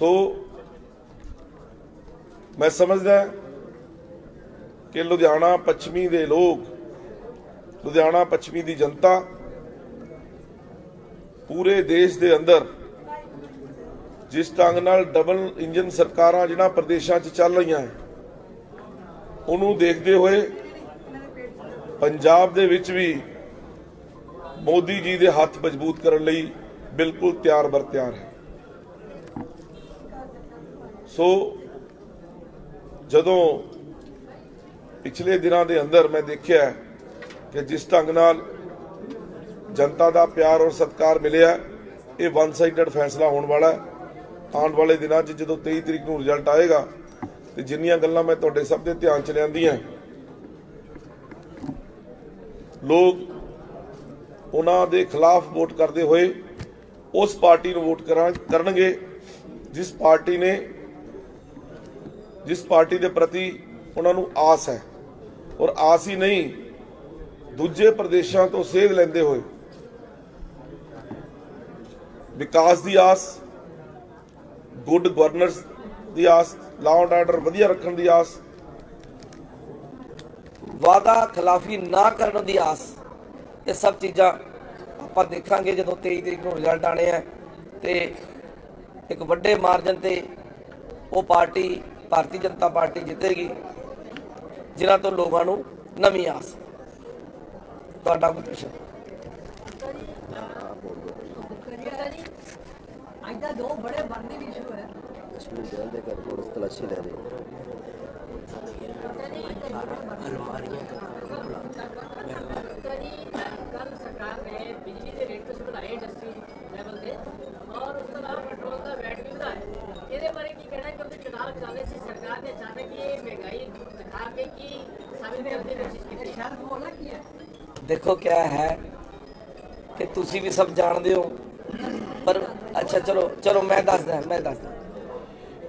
ਸੋ ਮੈਂ ਸਮਝਦਾ ਕਿ ਲੁਧਿਆਣਾ ਪੱਛਮੀ ਦੇ ਲੋਕ, ਲੁਧਿਆਣਾ ਪੱਛਮੀ ਦੀ ਜਨਤਾ ਪੂਰੇ ਦੇਸ਼ ਦੇ ਅੰਦਰ ਜਿਸ ਢੰਗ ਨਾਲ ਡਬਲ ਇੰਜਨ ਸਰਕਾਰਾਂ ਜਿਹੜਾ ਪ੍ਰਦੇਸ਼ਾਂ 'ਚ ਚੱਲ ਰਹੀਆਂ ਹੈ ਉਹਨੂੰ ਦੇਖਦੇ ਹੋਏ ਪੰਜਾਬ ਦੇ ਵਿੱਚ ਵੀ ਮੋਦੀ ਜੀ ਦੇ ਹੱਥ ਮਜ਼ਬੂਤ ਕਰਨ ਲਈ ਬਿਲਕੁਲ ਤਿਆਰ ਬਰ ਤਿਆਰ ਹੈ। ਸੋ ਜਦੋਂ ਪਿਛਲੇ ਦਿਨਾਂ ਦੇ ਅੰਦਰ ਮੈਂ ਦੇਖਿਆ ਕਿ ਜਿਸ ਢੰਗ ਨਾਲ ਜਨਤਾ ਦਾ ਪਿਆਰ ਔਰ ਸਤਿਕਾਰ ਮਿਲਿਆ, ਇਹ ਵਨ ਸਾਈਡਡ ਫੈਸਲਾ ਹੋਣ ਵਾਲਾ ਆਉਣ ਵਾਲੇ ਦਿਨਾਂ 'ਚ ਜਦੋਂ 23 ਤਰੀਕ ਨੂੰ ਰਿਜ਼ਲਟ ਆਏਗਾ, ਤੇ ਜਿੰਨੀਆਂ ਗੱਲਾਂ ਮੈਂ ਤੁਹਾਡੇ ਸਭ ਦੇ ਧਿਆਨ 'ਚ ਲਿਆਂਦੀਆਂ, ਲੋਕ ਉਹਨਾਂ ਦੇ ਖਿਲਾਫ ਵੋਟ ਕਰਦੇ ਹੋਏ ਉਸ ਪਾਰਟੀ ਨੂੰ ਵੋਟ ਕਰਾਂ, ਕਰਨਗੇ, ਜਿਸ ਪਾਰਟੀ ਨੇ ਜਿਸ ਪਾਰਟੀ ਦੇ ਪ੍ਰਤੀ ਉਹਨਾਂ ਨੂੰ ਆਸ ਹੈ ਔਰ ਆਸ ਹੀ ਨਹੀਂ, ਦੂਜੇ ਪ੍ਰਦੇਸ਼ਾਂ ਤੋਂ ਸੇਧ ਲੈਂਦੇ ਹੋਏ। ਵਿਕਾਸ ਦੀ ਆਸ ਗੁੱਡ ਗਵਰਨਰਸ ਦੀ ਆਸ ਲਾਅ ਐਂਡ ਆਰਡਰ ਵਧੀਆ ਰੱਖਣ ਦੀ ਆਸ ਵਾਦਾ ਖਿਲਾਫੀ ਨਾ ਕਰਨ ਦੀ ਆਸ, ਇਹ ਸਭ ਚੀਜ਼ਾਂ ਆਪਾਂ ਦੇਖਾਂਗੇ ਜਦੋਂ 23 ਤਰੀਕ ਨੂੰ ਰਿਜ਼ਲਟ ਆਣੇ ਆ ਤੇ ਇੱਕ ਵੱਡੇ ਮਾਰਜਨ ਤੇ ਉਹ ਪਾਰਟੀ ਭਾਰਤੀ ਜਨਤਾ ਪਾਰਟੀ ਜਿੱਤੇਗੀ, ਜਿਨ੍ਹਾਂ ਤੋਂ ਲੋਕਾਂ ਨੂੰ ਨਵੀਂ ਆਸ। ਤੁਹਾਡਾ ਕੋਈ ਪ੍ਰਸ਼ਨ? ਅੱਜ ਦਾ ਦੋ ਬੜੇ ਬਣਨੇ ਵੀ ਇਸ਼ੂ ਹੈ ਕਸ਼ਮੀਰ ਜੇਲ੍ਹ ਦੇ ਘਰ ਪੁਲਿਸ ਤਲਾਸ਼ੀ ਲੈ ਰਹੀ ਹੈ ਕੱਲ ਸਰਕਾਰ ਨੇ ਬਿਜਲੀ ਦੇ ਰੇਟ ਕੁਝ ਵਧਾਏ ਇੰਡਸਟਰੀ ਲੈਵਲ ਤੇ ਔਰ ਉਸ ਤੋਂ ਇਲਾਵਾ ਪੈਟਰੋਲ ਦਾ ਵੈਟ ਵੀ ਵਧਾਇਆ ਇਹਦੇ ਬਾਰੇ ਕੀ ਕਹਿਣਾ ਕਿਉਂਕਿ ਚੁਣਾਵ ਚੱਲੇ ਸੀ ਸਰਕਾਰ ਨੇ ਅਚਾਨਕ ਇਹ ਮਹਿੰਗਾਈ ਦਿਖਾ ਕੇ ਕੀ ਸਾਬਿਤ ਕੀ ਹੈ ਕਿ ਤੁਸੀਂ ਵੀ ਸਭ ਜਾਣਦੇ ਹੋ। ਪਰ ਅੱਛਾ, ਚਲੋ ਚਲੋ ਮੈਂ ਦੱਸਦਾ ਮੈਂ ਦੱਸਦਾ।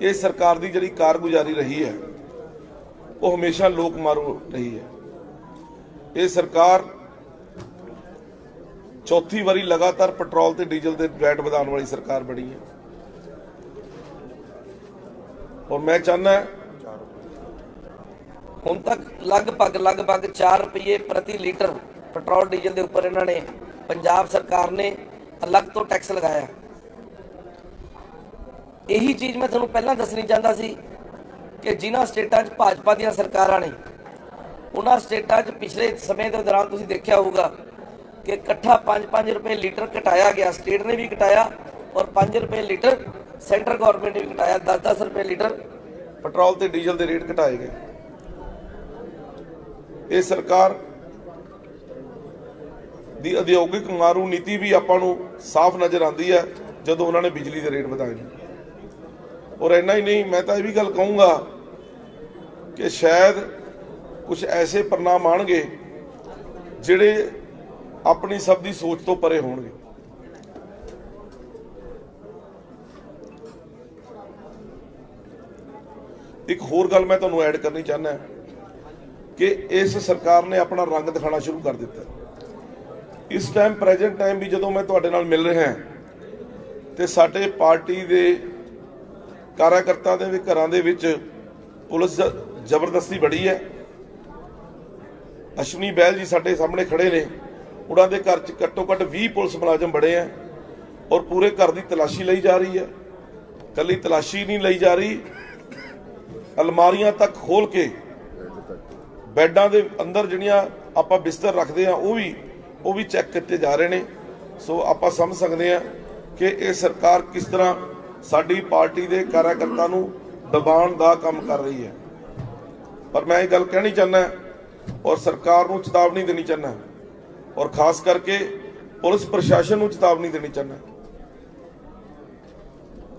ਇਹ ਸਰਕਾਰ ਦੀ ਜਿਹੜੀ ਕਾਰਗੁਜ਼ਾਰੀ ਰਹੀ ਹੈ, ਉਹ ਹਮੇਸ਼ਾ ਲੋਕ ਮਾਰੂ ਰਹੀ ਹੈ। ਇਹ ਸਰਕਾਰ ਚੌਥੀ ਵਾਰੀ ਲਗਾਤਾਰ ਪੈਟਰੋਲ ਤੇ ਡੀਜ਼ਲ ਦੇ ਰੇਟ ਵਧਾਉਣ ਵਾਲੀ ਸਰਕਾਰ ਬਣੀ ਹੈ। ਔਰ ਮੈਂ ਚਾਹੁੰਦਾ ਹੁਣ ਤੱਕ ਲਗਭਗ ਲਗਭਗ 4 ਰੁਪਏ ਪ੍ਰਤੀ ਲੀਟਰ ਪੈਟਰੋਲ, ਡੀਜ਼ਲ ਦੇ ਉੱਪਰ ਇਹਨਾਂ ਨੇ ਪੰਜਾਬ ਸਰਕਾਰ ਨੇ ਅਲੱਗ ਤੋਂ ਟੈਕਸ ਲਗਾਇਆ। ਇਹੀ ਚੀਜ਼ ਮੈਂ ਤੁਹਾਨੂੰ ਪਹਿਲਾਂ ਦੱਸਣੀ ਚਾਹੁੰਦਾ ਸੀ ਕਿ ਜਿਨ੍ਹਾਂ ਸਟੇਟਾਂ 'ਚ ਭਾਜਪਾ ਦੀਆਂ ਸਰਕਾਰਾਂ ਨੇ, ਉਹਨਾਂ ਸਟੇਟਾਂ 'ਚ ਪਿਛਲੇ ਸਮੇਂ ਦੇ ਦੌਰਾਨ ਤੁਸੀਂ ਦੇਖਿਆ ਹੋਊਗਾ ਕਿ ਇਕੱਠਾ 5-5 ਰੁਪਏ ਲੀਟਰ ਘਟਾਇਆ ਗਿਆ। ਸਟੇਟ ਨੇ ਵੀ ਘਟਾਇਆ ਔਰ 5 ਰੁਪਏ ਲੀਟਰ ਸੈਂਟਰ ਗਵਰਨਮੈਂਟ ਨੇ ਵੀ ਘਟਾਇਆ। 10-10 ਰੁਪਏ ਲੀਟਰ ਪੈਟਰੋਲ ਤੇ ਡੀਜ਼ਲ ਦੇ ਰੇਟ ਘਟਾਏ ਗਏ। ਇਹ ਸਰਕਾਰ ਦੀ ਉਦਯੋਗਿਕ ਮਾਰੂ ਨੀਤੀ ਵੀ ਆਪਾਂ ਨੂੰ ਸਾਫ਼ ਨਜ਼ਰ ਆਉਂਦੀ ਹੈ, ਜਦੋਂ ਉਹਨਾਂ ਨੇ ਬਿਜਲੀ ਦੇ ਰੇਟ ਵਧਾਏ ਨੇ। ਔਰ ਇੰਨਾ ਹੀ ਨਹੀਂ, ਮੈਂ ਤਾਂ ਇਹ ਵੀ ਗੱਲ ਕਹੂੰਗਾ ਕਿ ਸ਼ਾਇਦ ਕੁਝ ਐਸੇ ਪ੍ਰਣਾਮ ਆਣਗੇ ਜਿਹੜੇ ਆਪਣੀ ਸਭ ਦੀ ਸੋਚ ਤੋਂ ਪਰੇ ਹੋਣਗੇ। ਇੱਕ ਹੋਰ ਗੱਲ ਮੈਂ ਤੁਹਾਨੂੰ ਐਡ ਕਰਨੀ ਚਾਹੁੰਦਾ। ਕਿ ਇਸ ਸਰਕਾਰ ਨੇ ਆਪਣਾ ਰੰਗ ਦਿਖਾਉਣਾ ਸ਼ੁਰੂ ਕਰ ਦਿੱਤਾ। ਇਸ ਟਾਈਮ ਪ੍ਰੈਜ਼ੈਂਟ ਟਾਈਮ ਵੀ ਜਦੋਂ ਮੈਂ ਤੁਹਾਡੇ ਨਾਲ ਮਿਲ ਰਿਹਾ ਤੇ ਸਾਡੇ ਪਾਰਟੀ ਦੇ ਕਾਰਜਕਰਤਾ ਦੇ ਵੀ ਘਰਾਂ ਦੇ ਵਿੱਚ ਪੁਲਿਸ ਜ਼ਬਰਦਸਤੀ ਬੜੀ ਹੈ। ਅਸ਼ਵਨੀ ਬੈਲ ਜੀ ਸਾਡੇ ਸਾਹਮਣੇ ਖੜੇ ਨੇ। ਉਹਨਾਂ ਦੇ ਘਰ 'ਚ ਘੱਟੋ ਘੱਟ 20 ਪੁਲਿਸ ਮੁਲਾਜ਼ਮ ਬੜੇ ਆ ਔਰ ਪੂਰੇ ਘਰ ਦੀ ਤਲਾਸ਼ੀ ਲਈ ਜਾ ਰਹੀ ਹੈ। ਕੱਲੀ ਤਲਾਸ਼ੀ ਨਹੀਂ ਲਈ ਜਾ ਰਹੀ। ਅਲਮਾਰੀਆਂ ਤੱਕ ਖੋਲ ਕੇ ਬੈੱਡਾਂ ਦੇ ਅੰਦਰ ਜਿਹੜੀਆਂ ਆਪਾਂ ਬਿਸਤਰ ਰੱਖਦੇ ਆ ਉਹ ਵੀ ਉਹ ਵੀ ਚੈੱਕ ਕੀਤੇ ਜਾ ਰਹੇ ਨੇ। ਸੋ ਆਪਾਂ ਸਮਝ ਸਕਦੇ ਆ ਕਿ ਇਹ ਸਰਕਾਰ ਕਿਸ ਤਰ੍ਹਾਂ ਸਾਡੀ ਪਾਰਟੀ ਦੇ ਕਾਰਜਕਰਤਾ ਨੂੰ ਦਬਾਉਣ ਦਾ ਕੰਮ ਕਰ ਰਹੀ ਹੈ। ਪਰ ਮੈਂ ਇਹ ਗੱਲ ਕਹਿਣੀ ਚਾਹੁੰਦਾ ਔਰ ਸਰਕਾਰ ਨੂੰ ਚੇਤਾਵਨੀ ਦੇਣੀ ਚਾਹੁੰਦਾ ਔਰ ਖਾਸ ਕਰਕੇ ਪੁਲਿਸ ਪ੍ਰਸ਼ਾਸਨ ਨੂੰ ਚੇਤਾਵਨੀ ਦੇਣੀ ਚਾਹੁੰਦਾ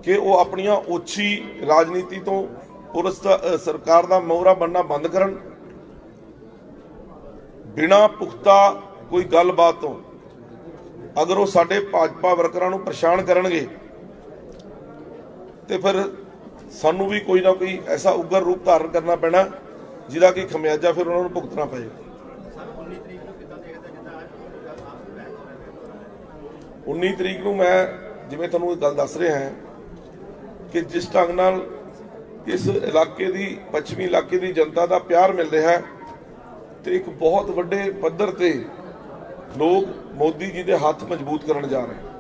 ਕਿ ਉਹ ਆਪਣੀਆਂ ਓਛੀ ਰਾਜਨੀਤੀ ਤੋਂ ਪੁਲਿਸ ਦਾ ਸਰਕਾਰ ਦਾ ਮੋਹਰਾ ਬਣਨਾ ਬੰਦ ਕਰਨ ਬਿਨਾ ਪੁਖਤਾ ਕੋਈ ਗੱਲਬਾਤ ਤੋਂ ਅਗਰ ਉਹ ਸਾਡੇ ਭਾਜਪਾ ਵਰਕਰਾਂ ਨੂੰ ਪਰੇਸ਼ਾਨ ਕਰਨਗੇ, ਤੇ ਫਿਰ ਸਾਨੂੰ ਵੀ ਕੋਈ ਨਾ ਕੋਈ ਐਸਾ ਉਗਰ ਰੂਪ ਧਾਰਨ ਕਰਨਾ ਪੈਣਾ, ਜਿਹਦਾ ਕਿ ਖਮਿਆਜਾ ਫਿਰ ਉਹਨਾਂ ਨੂੰ ਭੁਗਤਣਾ ਪਏ। 19 ਤਰੀਕ ਨੂੰ ਮੈਂ ਜਿਵੇਂ ਤੁਹਾਨੂੰ ਇਹ ਗੱਲ ਦੱਸ ਰਿਹਾ ਹਾਂ ਕਿ ਜਿਸ ਢੰਗ ਨਾਲ ਇਸ ਇਲਾਕੇ ਦੀ, ਪੱਛਮੀ ਇਲਾਕੇ ਦੀ ਜਨਤਾ ਦਾ ਪਿਆਰ ਮਿਲ ਰਿਹਾ ਹੈ ਤੇ ਇੱਕ ਬਹੁਤ ਵੱਡੇ ਪੱਧਰ ਤੇ ਲੋਕ ਮੋਦੀ ਜੀ ਦੇ ਹੱਥ ਮਜ਼ਬੂਤ ਕਰਨ ਜਾ ਰਹੇ